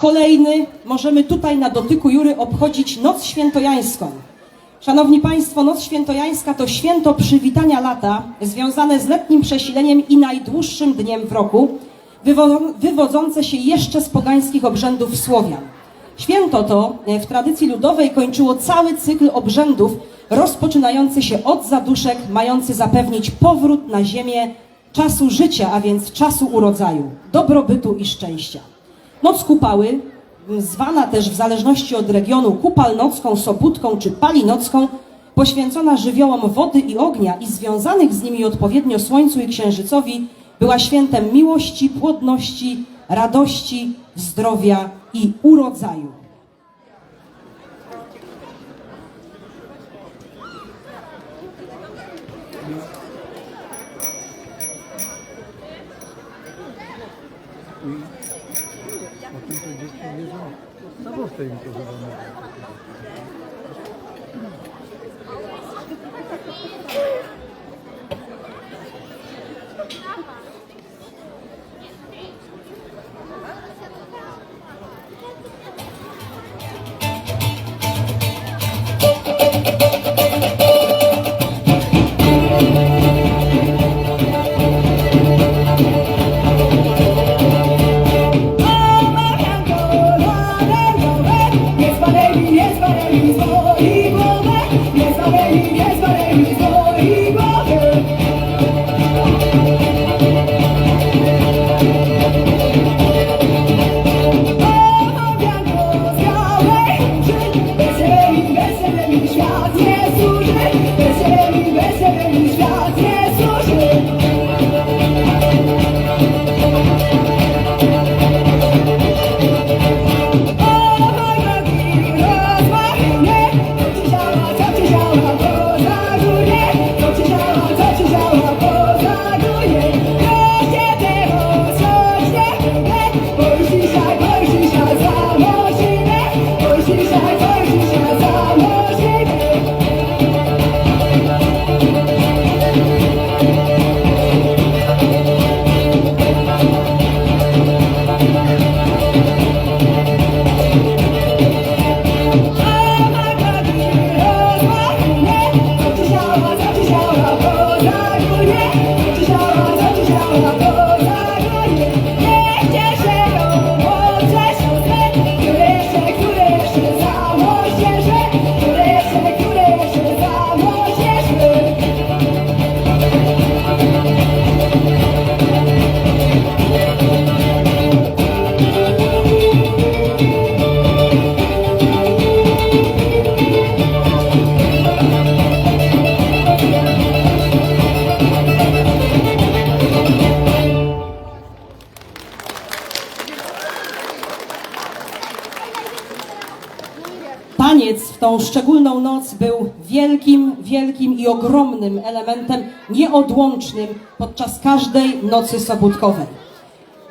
Kolejny możemy tutaj na dotyku Jury obchodzić Noc Świętojańską. Szanowni Państwo, Noc Świętojańska to święto przywitania lata, związane z letnim przesileniem i najdłuższym dniem w roku, wywo- wywodzące się jeszcze z pogańskich obrzędów Słowian. Święto to e, w tradycji ludowej kończyło cały cykl obrzędów, rozpoczynający się od zaduszek, mający zapewnić powrót na ziemię czasu życia, a więc czasu urodzaju, dobrobytu i szczęścia. Noc kupały, zwana też w zależności od regionu kupalnocką, sobótką czy palinocką, poświęcona żywiołom wody i ognia i związanych z nimi odpowiednio słońcu i księżycowi, była świętem miłości, płodności, radości, zdrowia i urodzaju. A tym to dziecko wierzą. Zabawkę im to zadane. Jest tą szczególną noc był wielkim, wielkim i ogromnym elementem nieodłącznym podczas każdej nocy sobótkowej.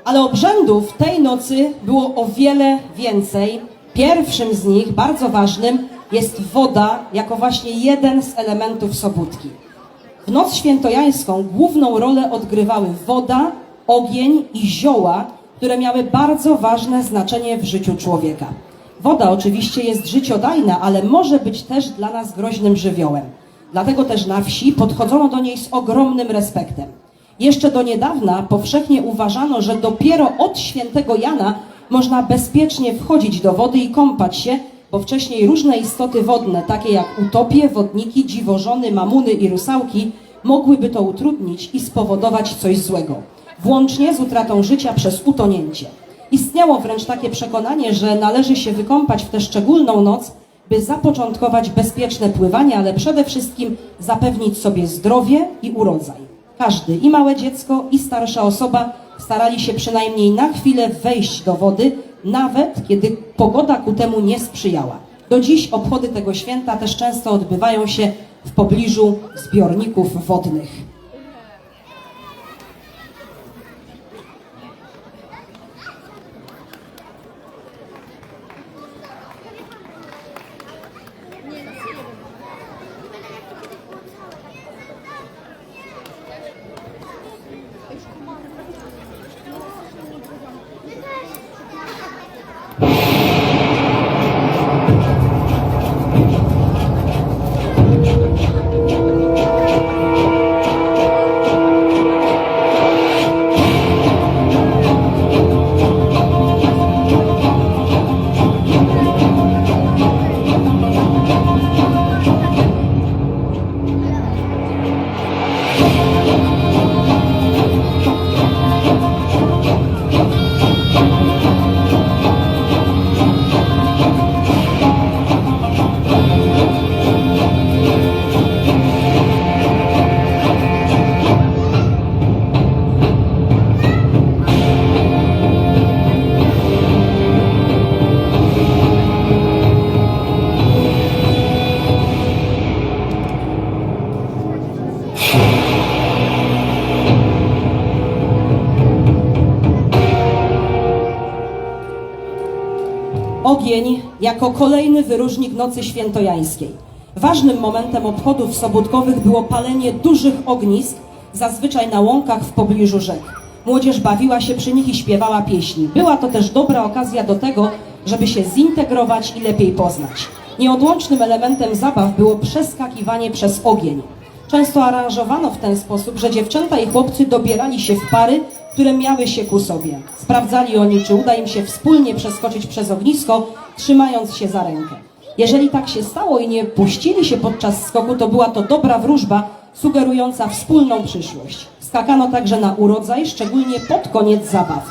Ale obrzędów tej nocy było o wiele więcej. Pierwszym z nich, bardzo ważnym, jest woda jako właśnie jeden z elementów sobótki. W noc świętojańską główną rolę odgrywały woda, ogień i zioła, które miały bardzo ważne znaczenie w życiu człowieka. Woda oczywiście jest życiodajna, ale może być też dla nas groźnym żywiołem. Dlatego też na wsi podchodzono do niej z ogromnym respektem. Jeszcze do niedawna powszechnie uważano, że dopiero od świętego Jana można bezpiecznie wchodzić do wody i kąpać się, bo wcześniej różne istoty wodne, takie jak utopie, wodniki, dziwożony, mamuny i rusałki, mogłyby to utrudnić i spowodować coś złego, włącznie z utratą życia przez utonięcie. Istniało wręcz takie przekonanie, że należy się wykąpać w tę szczególną noc, by zapoczątkować bezpieczne pływanie, ale przede wszystkim zapewnić sobie zdrowie i urodzaj. Każdy, i małe dziecko, i starsza osoba starali się przynajmniej na chwilę wejść do wody, nawet kiedy pogoda ku temu nie sprzyjała. Do dziś obchody tego święta też często odbywają się w pobliżu zbiorników wodnych. Jako kolejny wyróżnik nocy świętojańskiej. Ważnym momentem obchodów sobótkowych było palenie dużych ognisk, zazwyczaj na łąkach w pobliżu rzek. Młodzież bawiła się przy nich i śpiewała pieśni. Była to też dobra okazja do tego, żeby się zintegrować i lepiej poznać. Nieodłącznym elementem zabaw było przeskakiwanie przez ogień. Często aranżowano w ten sposób, że dziewczęta i chłopcy dobierali się w pary, które miały się ku sobie. Sprawdzali oni, czy uda im się wspólnie przeskoczyć przez ognisko, trzymając się za rękę. Jeżeli tak się stało i nie puścili się podczas skoku, to była to dobra wróżba, sugerująca wspólną przyszłość. Skakano także na urodzaj, szczególnie pod koniec zabaw,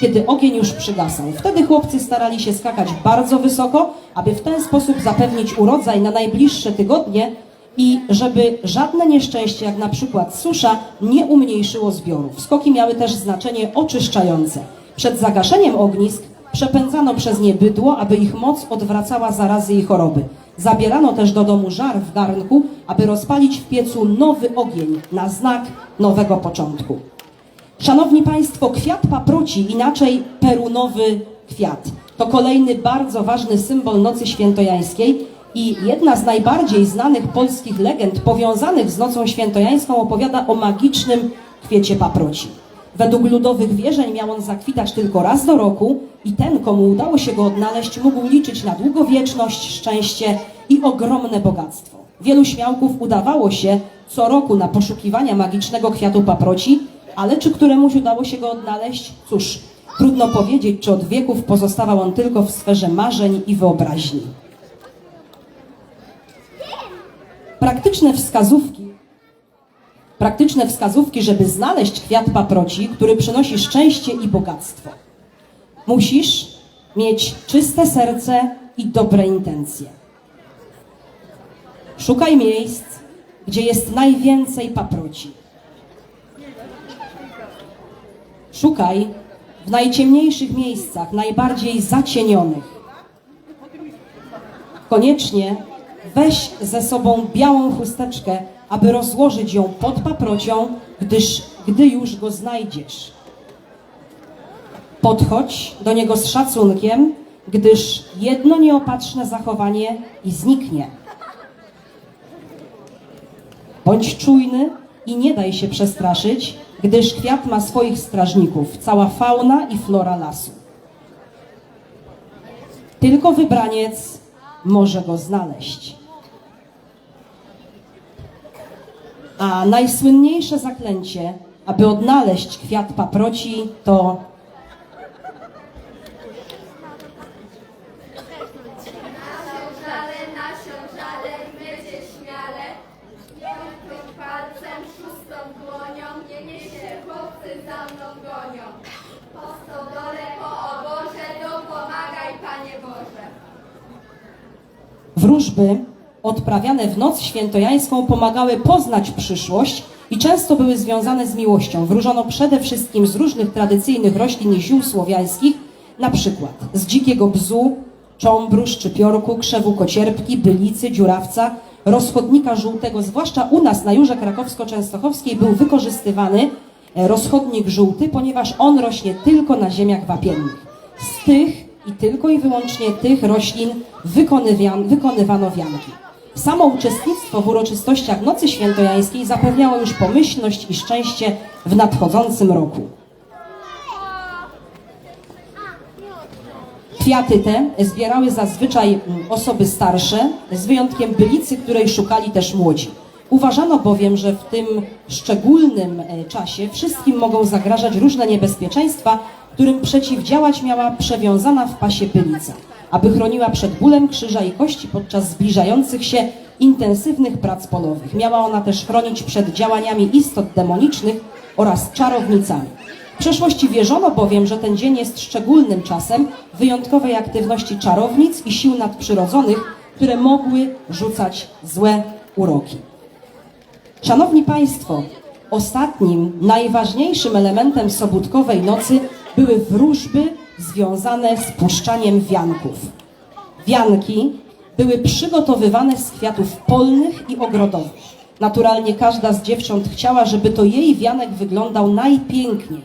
kiedy ogień już przygasał. Wtedy chłopcy starali się skakać bardzo wysoko, aby w ten sposób zapewnić urodzaj na najbliższe tygodnie i żeby żadne nieszczęście, jak na przykład susza, nie umniejszyło zbiorów. Skoki miały też znaczenie oczyszczające. Przed zagaszeniem ognisk przepędzano przez nie bydło, aby ich moc odwracała zarazy i choroby. Zabierano też do domu żar w garnku, aby rozpalić w piecu nowy ogień na znak nowego początku. Szanowni Państwo, kwiat paproci, inaczej perunowy kwiat, to kolejny bardzo ważny symbol Nocy Świętojańskiej i jedna z najbardziej znanych polskich legend powiązanych z Nocą Świętojańską opowiada o magicznym kwiecie paproci. Według ludowych wierzeń miał on zakwitać tylko raz do roku i ten, komu udało się go odnaleźć, mógł liczyć na długowieczność, szczęście i ogromne bogactwo. Wielu śmiałków udawało się co roku na poszukiwania magicznego kwiatu paproci, ale czy któremuś udało się go odnaleźć? Cóż, trudno powiedzieć, czy od wieków pozostawał on tylko w sferze marzeń i wyobraźni. Praktyczne wskazówki praktyczne wskazówki, żeby znaleźć kwiat paproci, który przynosi szczęście i bogactwo. Musisz mieć czyste serce i dobre intencje. Szukaj miejsc, gdzie jest najwięcej paproci. Szukaj w najciemniejszych miejscach, najbardziej zacienionych. Koniecznie weź ze sobą białą chusteczkę, aby rozłożyć ją pod paprocią, gdyż gdy już go znajdziesz. Podchodź do niego z szacunkiem, gdyż jedno nieopatrzne zachowanie i zniknie. Bądź czujny i nie daj się przestraszyć, gdyż kwiat ma swoich strażników, cała fauna i flora lasu. Tylko wybraniec może go znaleźć. A najsłynniejsze zaklęcie, aby odnaleźć kwiat paproci, to Wróżby odprawiane w noc świętojańską pomagały poznać przyszłość i często były związane z miłością. Wróżono przede wszystkim z różnych tradycyjnych roślin i ziół słowiańskich, na przykład z dzikiego bzu, cząbru, szczypiorku, krzewu kocierpki, bylicy, dziurawca, rozchodnika żółtego, zwłaszcza u nas na Jurze Krakowsko-Częstochowskiej był wykorzystywany e, rozchodnik żółty, ponieważ on rośnie tylko na ziemiach wapiennych. Z tych i tylko i wyłącznie tych roślin wykonywano wianki. Samo uczestnictwo w uroczystościach Nocy Świętojańskiej zapewniało już pomyślność i szczęście w nadchodzącym roku. Kwiaty te zbierały zazwyczaj mm, osoby starsze, z wyjątkiem bylicy, której szukali też młodzi. Uważano bowiem, że w tym szczególnym e, czasie wszystkim mogą zagrażać różne niebezpieczeństwa, którym przeciwdziałać miała przewiązana w pasie bylica, aby chroniła przed bólem krzyża i kości podczas zbliżających się intensywnych prac polowych. Miała ona też chronić przed działaniami istot demonicznych oraz czarownicami. W przeszłości wierzono bowiem, że ten dzień jest szczególnym czasem wyjątkowej aktywności czarownic i sił nadprzyrodzonych, które mogły rzucać złe uroki. Szanowni Państwo, ostatnim, najważniejszym elementem sobótkowej nocy były wróżby związane z puszczaniem wianków. Wianki były przygotowywane z kwiatów polnych i ogrodowych. Naturalnie każda z dziewcząt chciała, żeby to jej wianek wyglądał najpiękniej.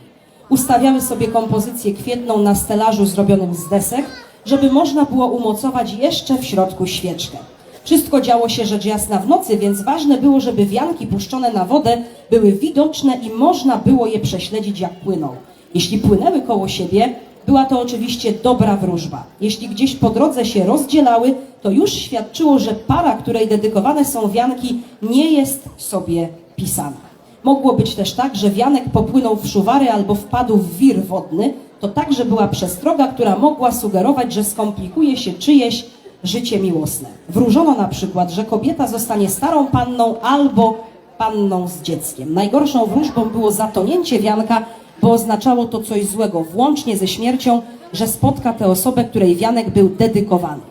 Ustawiały sobie kompozycję kwietną na stelażu zrobionym z desek, żeby można było umocować jeszcze w środku świeczkę. Wszystko działo się rzecz jasna w nocy, więc ważne było, żeby wianki puszczone na wodę były widoczne i można było je prześledzić jak płyną. Jeśli płynęły koło siebie, była to oczywiście dobra wróżba. Jeśli gdzieś po drodze się rozdzielały, to już świadczyło, że para, której dedykowane są wianki, nie jest sobie pisana. Mogło być też tak, że wianek popłynął w szuwary albo wpadł w wir wodny. To także była przestroga, która mogła sugerować, że skomplikuje się czyjeś życie miłosne. Wróżono na przykład, że kobieta zostanie starą panną albo panną z dzieckiem. Najgorszą wróżbą było zatonięcie wianka, bo oznaczało to coś złego, włącznie ze śmiercią, że spotka tę osobę, której wianek był dedykowany.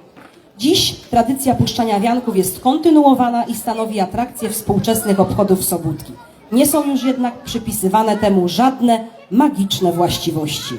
Dziś tradycja puszczania wianków jest kontynuowana i stanowi atrakcję współczesnych obchodów Sobótki. Nie są już jednak przypisywane temu żadne magiczne właściwości.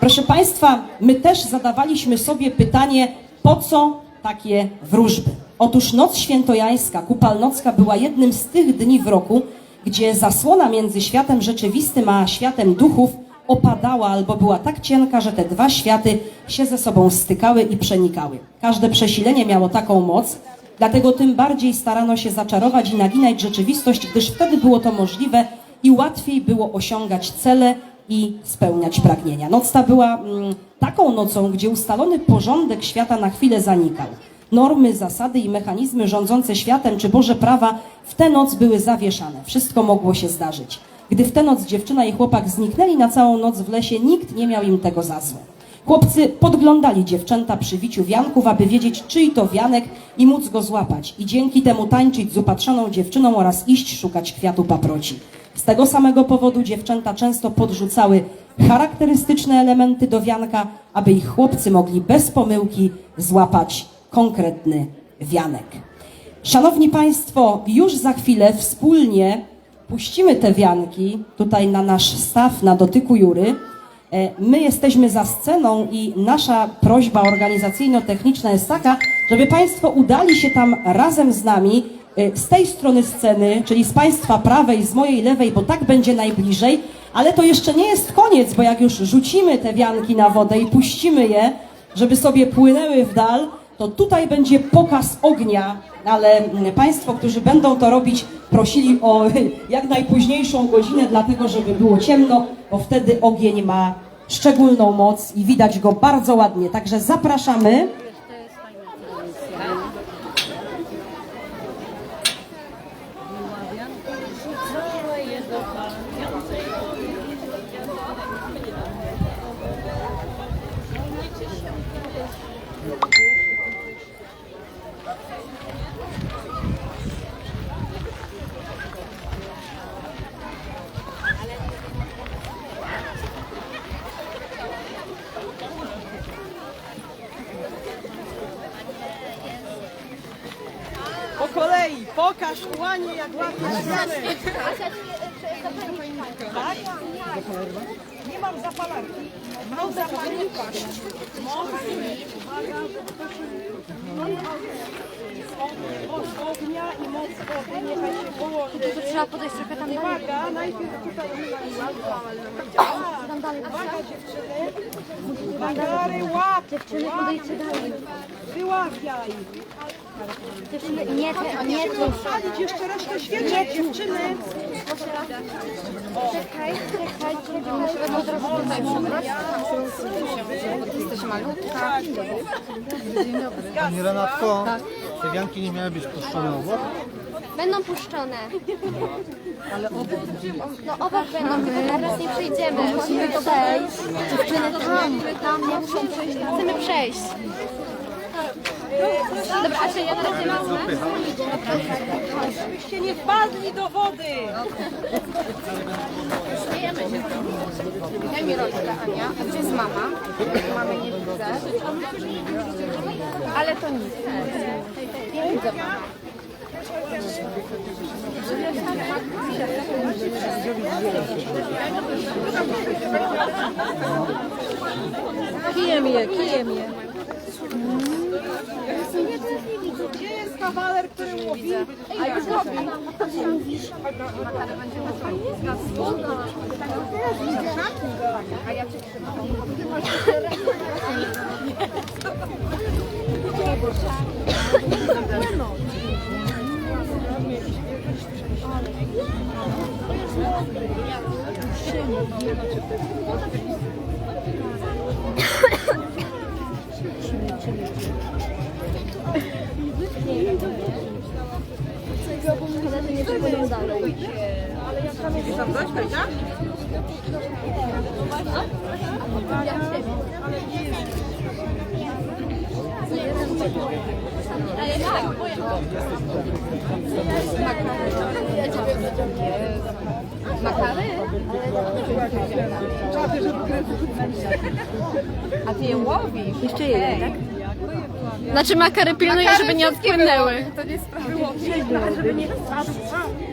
Proszę Państwa, my też zadawaliśmy sobie pytanie, po co takie wróżby? Otóż Noc Świętojańska, Kupalnocka była jednym z tych dni w roku, gdzie zasłona między światem rzeczywistym a światem duchów opadała albo była tak cienka, że te dwa światy się ze sobą stykały i przenikały. Każde przesilenie miało taką moc, dlatego tym bardziej starano się zaczarować i naginać rzeczywistość, gdyż wtedy było to możliwe i łatwiej było osiągać cele i spełniać pragnienia. Noc ta była mm, taką nocą, gdzie ustalony porządek świata na chwilę zanikał. Normy, zasady i mechanizmy rządzące światem czy Boże prawa w tę noc były zawieszane. Wszystko mogło się zdarzyć. Gdy w tę noc dziewczyna i chłopak zniknęli na całą noc w lesie, nikt nie miał im tego za złe. Chłopcy podglądali dziewczęta przy wiciu wianków, aby wiedzieć, czyj to wianek i móc go złapać. I dzięki temu tańczyć z upatrzoną dziewczyną oraz iść szukać kwiatu paproci. Z tego samego powodu dziewczęta często podrzucały charakterystyczne elementy do wianka, aby ich chłopcy mogli bez pomyłki złapać konkretny wianek. Szanowni Państwo, już za chwilę wspólnie puścimy te wianki tutaj na nasz staw na dotyku Jury. E, My jesteśmy za sceną i nasza prośba organizacyjno-techniczna jest taka, żeby Państwo udali się tam razem z nami e, z tej strony sceny, czyli z Państwa prawej, z mojej lewej, bo tak będzie najbliżej. Ale to jeszcze nie jest koniec, bo jak już rzucimy te wianki na wodę i puścimy je, żeby sobie płynęły w dal, to tutaj będzie pokaz ognia, ale mm, Państwo, którzy będą to robić, prosili o jak najpóźniejszą godzinę, dlatego żeby było ciemno, bo wtedy ogień ma szczególną moc i widać go bardzo ładnie. Także zapraszamy. Po kolei, pokaż łanie jak ładnie śpiamy. Tak? Nie mam zapalarki. Mam zapalnik paść. Moc ognia i moc wody niechaj się połączy. To trzeba podejść trochę tam dalej. Uwaga, najpierw tutaj. Uwaga dziewczyny. Bagary łap, Dziewczyny, podejdźcie dalej. Wyłapiaj. Dziewczyny, nie, te, nie tu. Palić jeszcze resztę świeczek dziewczyny. Czekaj, czekaj, czekaj. Musimy od razu tutaj przebrać. Jesteś malutka. Pani Renatko, te wianki nie miały być puszczone obok? Będą puszczone. Ale obok. No obok będą, tylko teraz nie przejdziemy. Musimy przejść. Dziewczyny tam, tam nie muszą przejść. Chcemy przejść. Dobra, Asia, ja na razie mam. Żebyście nie wpadli do wody. Daj mi rolkę, Ania. A gdzie jest mama? Mamy nie widzę. Ale to nic. Nie widzę mama. Kijem je, kijem je. Kawaler, który łowi. A już robi. Szkoda, Tam coś, Kasia? Makary? A ty je łowisz. Jeszcze jeden, tak? Znaczy makary pilnuje, żeby nie odpłynęły. To nie. Żeby nie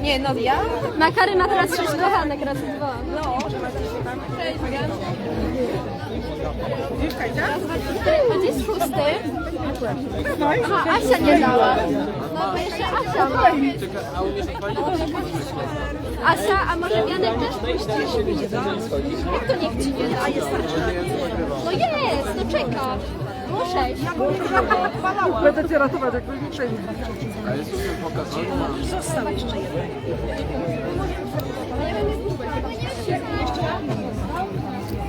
Nie, no ja? Makary ma teraz sześć kochanek razy dwa. No? A gdzie jest szósty? Aha, Asia nie dała. No bo jeszcze Asia ma. Asia, a może Janek też puścisz? Jak to niech ci nie da? Jest No jest, no czeka. Muszę iść. Będę cię ratować, jak będzie przejdzie.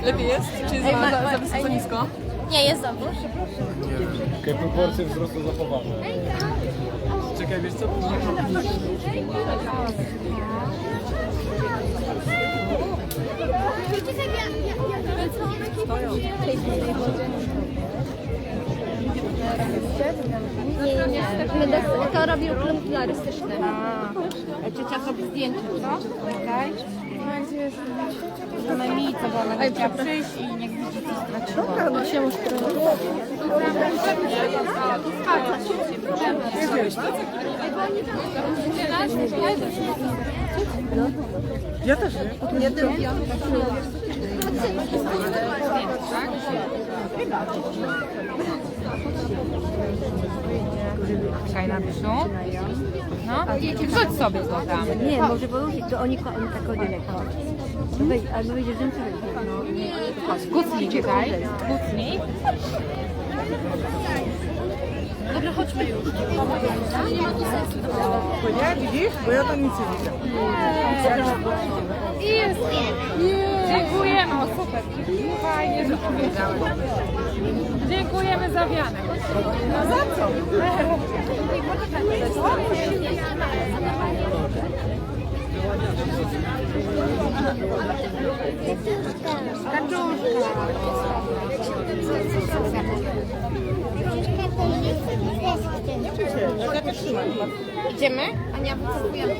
Lepiej jest? Czy jest za, za, za wysoko nisko? Nie, jest dobrze. Jakie proporcje wzrostu zachowane. Czekaj, wiesz co? Nie, nie. Będę, to robił klub kolorystyczny. Ciocia zrobi zdjęcie, co? Czekaj. Mamy mi co, bo ona by chciała przyjść i niech widzi, co straciła. No się muszę Ja też nie. Czekaj na. No, wrzuć sobie to tam. Nie, może położyć, to oni, oni tak oddzielą. Wejdź, albo wyjdzie no. Chodź, kucnij, czekaj. Kucnij. Dobra, chodźmy już. Nie ma tu sensu. Nie, widzisz? Bo ja to nic nie widzę. I jest. Dziękujemy, o super. Fajnie, że powiedziałeś. Dziękujemy za wianę. No za co? Idziemy? Ania, wycofujemy.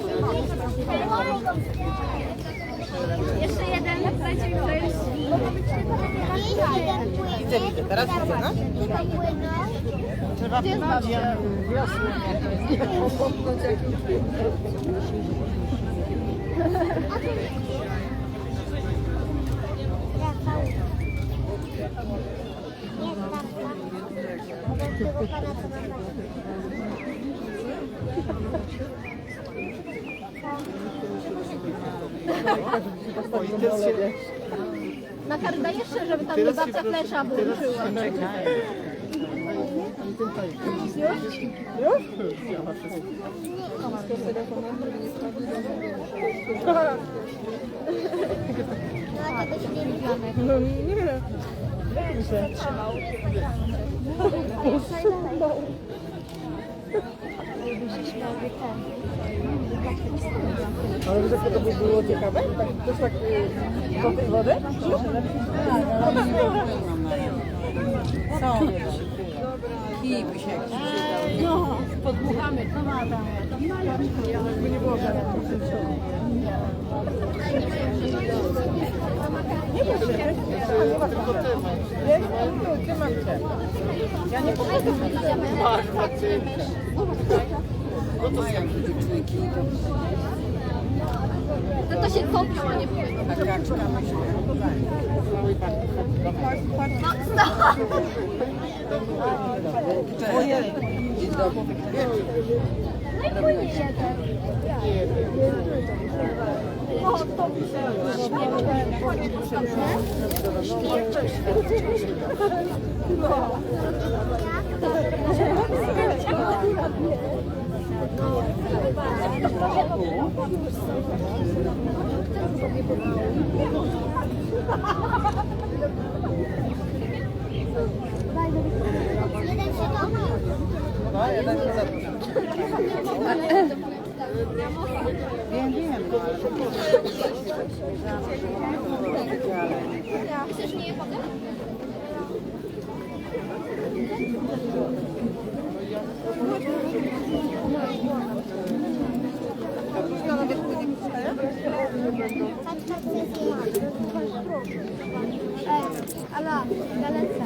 Jeszcze jeden, dajcie mi to już. Widzę, widzę. Teraz widzę, no. Trzeba wpłynąć. Makar, daj jeszcze, żeby tam mi babcia flesza włączyła. No nie. Ale wiesz, jak to by było ciekawe? Tak, też tak y, do tej wody? Są. Kij by się No, podmuchamy. By nie było Nie bój się. Nie ma tylko ty. Nie, tu, ty mam cię. Ja potrafię. Masz, macie. No to się kopią, a nie powiem. Tak, tak, tak. No i płynie jeden. Chcesz nie je potem? Ala, galecę.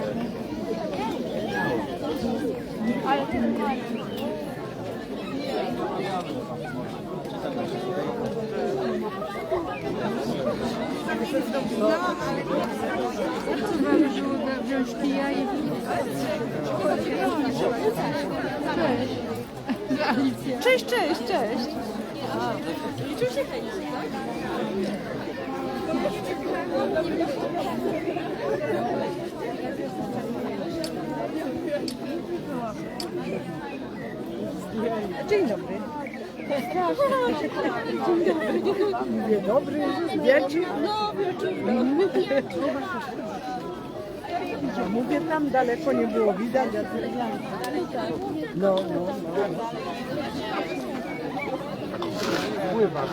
Ale to wziąć kija i... Cześć, cześć, cześć. Dzień dobry. Dzień dobry, wieczór. No, wieczór. Mówię tam daleko nie było widać. No, no, no. Pływa.